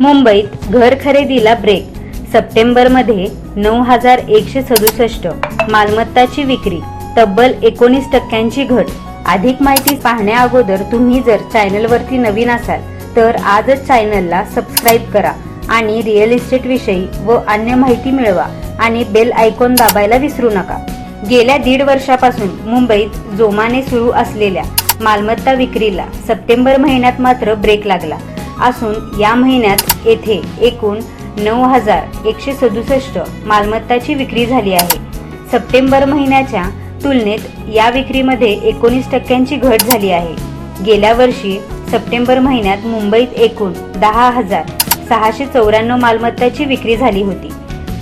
मुंबईत घर खरेदीला ब्रेक सप्टेंबरमध्ये नऊ हजार एकशे सदुसष्ट. मालमत्ताची विक्री. तब्बल एकोणीस टक्क्यांची घट. अधिक माहिती पाहण्या अगोदर तुम्ही जर चॅनलवरती नवीन असाल तर आजच चॅनलला सबस्क्राईब करा आणि रिअल इस्टेट विषयी व अन्य माहिती मिळवा आणि बेल आयकॉन दाबायला विसरू नका. गेल्या दीड वर्षापासून मुंबईत जोमाने सुरू असलेल्या मालमत्ता विक्रीला सप्टेंबर महिन्यात मात्र ब्रेक लागला. असून या महिन्यात येथे एकूण नऊ हजार एकशे सदुसष्ट मालमत्ताची विक्री झाली आहे. सप्टेंबर महिन्याच्या तुलनेत या विक्रीमध्ये एकोणीस टक्क्यांची घट झाली आहे. गेल्या वर्षी सप्टेंबर महिन्यात मुंबईत एकूण दहा हजार सहाशे चौऱ्याण्णव मालमत्ताची विक्री झाली होती.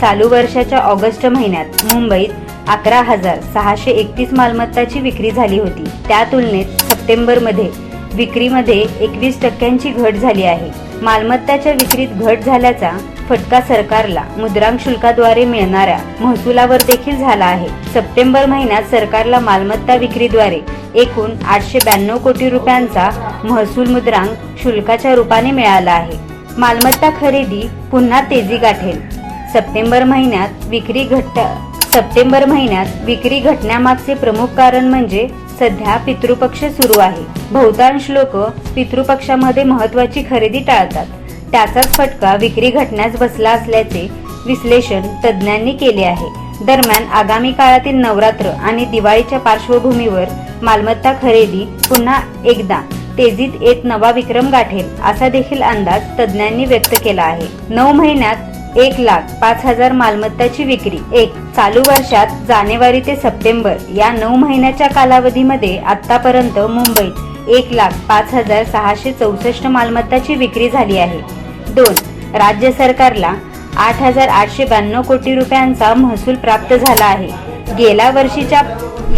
चालू वर्षाच्या ऑगस्ट महिन्यात मुंबईत अकरा हजार सहाशे एकतीस मालमत्ताची विक्री झाली होती. त्या तुलनेत सप्टेंबरमध्ये विक्रीमध्ये एकवीस टक्क्यांची घट झाली आहे. मालमत्ताच्या विक्रीत घट झाल्याचा फटका सरकारला मुद्रांक शुल्काद्वारे मिळणाऱ्या महसुलावर देखील झाला आहे. सप्टेंबर महिन्यात सरकारला मालमत्ता विक्रीद्वारे एकूण आठशे ब्याण्णव कोटी रुपयांचा महसूल मुद्रांक शुल्काच्या रूपाने मिळाला आहे. मालमत्ता खरेदी पुन्हा तेजी गाठेल. सप्टेंबर महिन्यात विक्री घट सप्टेंबर महिन्यात विक्री घटण्यामागचे प्रमुख कारण म्हणजे सध्या पितृपक्ष सुरू आहे. बहुतांश लोक पितृपक्षामध्ये महत्वाची खरेदी टाळतात. त्याचाच फटका विक्री घटण्यास बसला असल्याचे विश्लेषण तज्ज्ञांनी केले आहे. दरम्यान आगामी काळातील नवरात्र आणि दिवाळीच्या पार्श्वभूमीवर मालमत्ता खरेदी पुन्हा एकदा तेजीत एक नवा विक्रम गाठेल असा देखील अंदाज तज्ज्ञांनी व्यक्त केला आहे. नऊ महिन्यात एक लाख पाच हजार मालमत्ताची विक्री. एक चालू वर्षात जानेवारी ते सप्टेंबर या नऊ महिन्याच्या कालावधीमध्ये आतापर्यंत मुंबईत एक लाख पाच हजार सहाशे चौसष्ट मालमत्ताची विक्री झाली आहे. दोन राज्य सरकारला आठ हजार आठशे ब्याण्णव कोटी रुपयांचा महसूल प्राप्त झाला आहे. गेल्या वर्षीच्या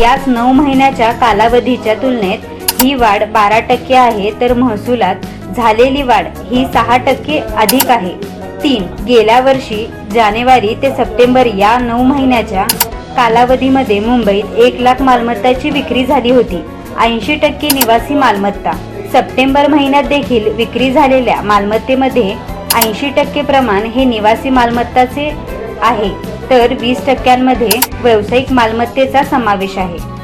याच नऊ महिन्याच्या कालावधीच्या तुलनेत ही वाढ बारा टक्के आहे तर महसुलात झालेली वाढ ही सहा टक्के अधिक आहे. तीन. गेल्या वर्षी जानेवारी ते सप्टेंबर या नऊ महिन्याच्या कालावधीमध्ये मुंबईत एक लाख मालमत्ताची विक्री झाली होती. ऐंशी टक्के निवासी मालमत्ता. सप्टेंबर महिन्यात देखील विक्री झालेल्या मालमत्तेमध्ये ऐंशी टक्के प्रमाण हे निवासी मालमत्ताचे आहे. तर वीस टक्क्यांमध्ये व्यावसायिक मालमत्तेचा समावेश आहे.